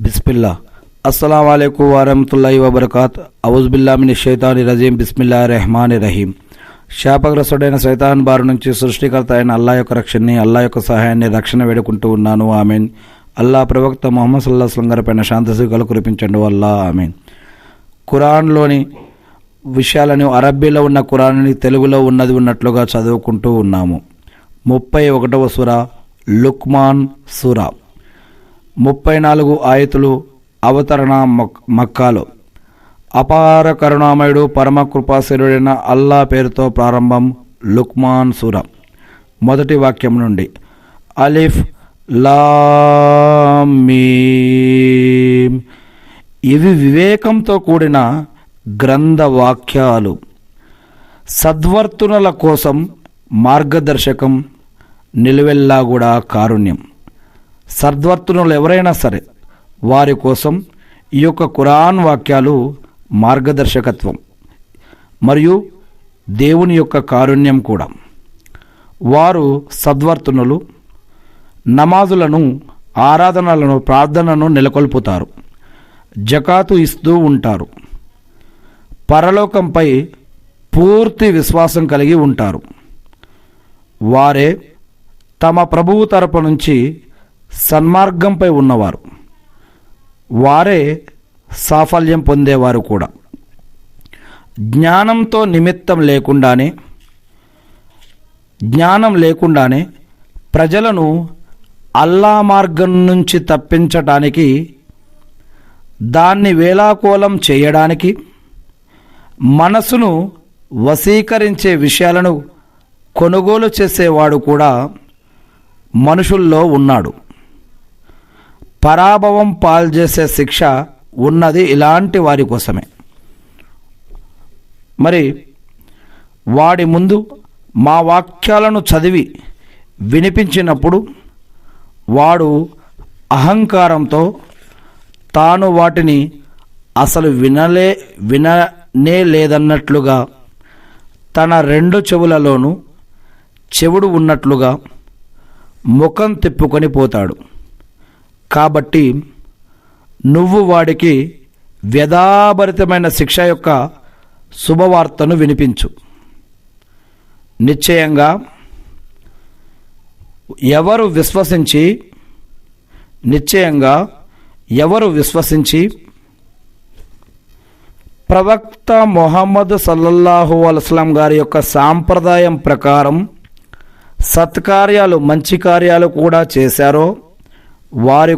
బిస్మిల్లా. అస్సలం అయికు వరహతుల్లా వబర్కాత్. అవుజుబిల్లామిని షైతాని రజీం. బిస్మిల్లా రెహమాన్ రహీం. శాపగ్రస్తుడైన సైతాన్ బారు నుంచి సృష్టికర్త అయిన అల్లా యొక్క రక్షణని అల్లా యొక్క సహాయాన్ని రక్షణ వేడుకుంటూ ఉన్నాను. ఆమెన్. అల్లా ప్రవక్త మొహమ్మద్ సల్లా అస్లం గారిపైన శాంతసుఖాలు కురిపించండు. అల్లా ఆమెన్. ఖురాన్లోని విషయాలను అరబ్బీలో ఉన్న ఖురాన్ని తెలుగులో ఉన్నది ఉన్నట్లుగా చదువుకుంటూ ఉన్నాము. ముప్పై ఒకటవ సుర లుక్మాన్ సురా. ముప్పై నాలుగు ఆయతులు అవతరణ మక్ మక్కాలో. అపార కరుణామయుడు పరమ కృపాశరుడైన అల్లా పేరుతో ప్రారంభం లుక్మాన్ సూర. మొదటి వాక్యం నుండి. అలిఫ్ లామ్ మీమ్. ఇవి వివేకంతో కూడిన గ్రంథ వాక్యాలు సద్వర్తునల కోసం మార్గదర్శకం నిలువెల్లా కూడా కారుణ్యం. సద్వర్తునులు ఎవరైనా సరే వారి కోసం ఈ యొక్క ఖురాన్ వాక్యాలు మార్గదర్శకత్వం. మరియు దేవుని యొక్క కారుణ్యం కూడా. వారు సద్వర్తునులు నమాజులను ఆరాధనలను ప్రార్థనను నెలకొల్పుతారు. జకాతు ఇస్తూ ఉంటారు. పరలోకంపై పూర్తి విశ్వాసం కలిగి ఉంటారు. వారే తమ ప్రభువు తరపు నుంచి సన్మార్గంపై ఉన్నవారు. వారే సాఫల్యం పొందేవారు కూడా. జ్ఞానంతో నిమిత్తం లేకుండానే జ్ఞానం లేకుండానే ప్రజలను అల్లా మార్గం నుంచి తప్పించటానికి దాన్ని వేలాకోలం చేయడానికి మనసును వశీకరించే విషయాలను కొనుగోలు చేసేవాడు కూడా మనుషుల్లో ఉన్నాడు. పరాభవం పాల్చేసే శిక్ష ఉన్నది ఇలాంటి వారి కోసమే. మరి వాడి ముందు మా వాక్యాలను చదివి వినిపించినప్పుడు వాడు అహంకారంతో తాను వాటిని అసలు వినలే విననే లేదన్నట్లుగా తన రెండు చెవులలోనూ చెవుడు ఉన్నట్లుగా ముఖం తిప్పుకొని పోతాడు. కాబట్టి నువ్వు వాడికి వ్యధాభరితమైన శిక్ష యొక్క శుభవార్తను వినిపించు. నిశ్చయంగా ఎవరు విశ్వసించి నిశ్చయంగా ఎవరు విశ్వసించి ప్రవక్త మొహమ్మద్ సల్లల్లాహు అలస్లాం గారి యొక్క సాంప్రదాయం ప్రకారం సత్కార్యాలు మంచి కార్యాలు కూడా చేశారో వారి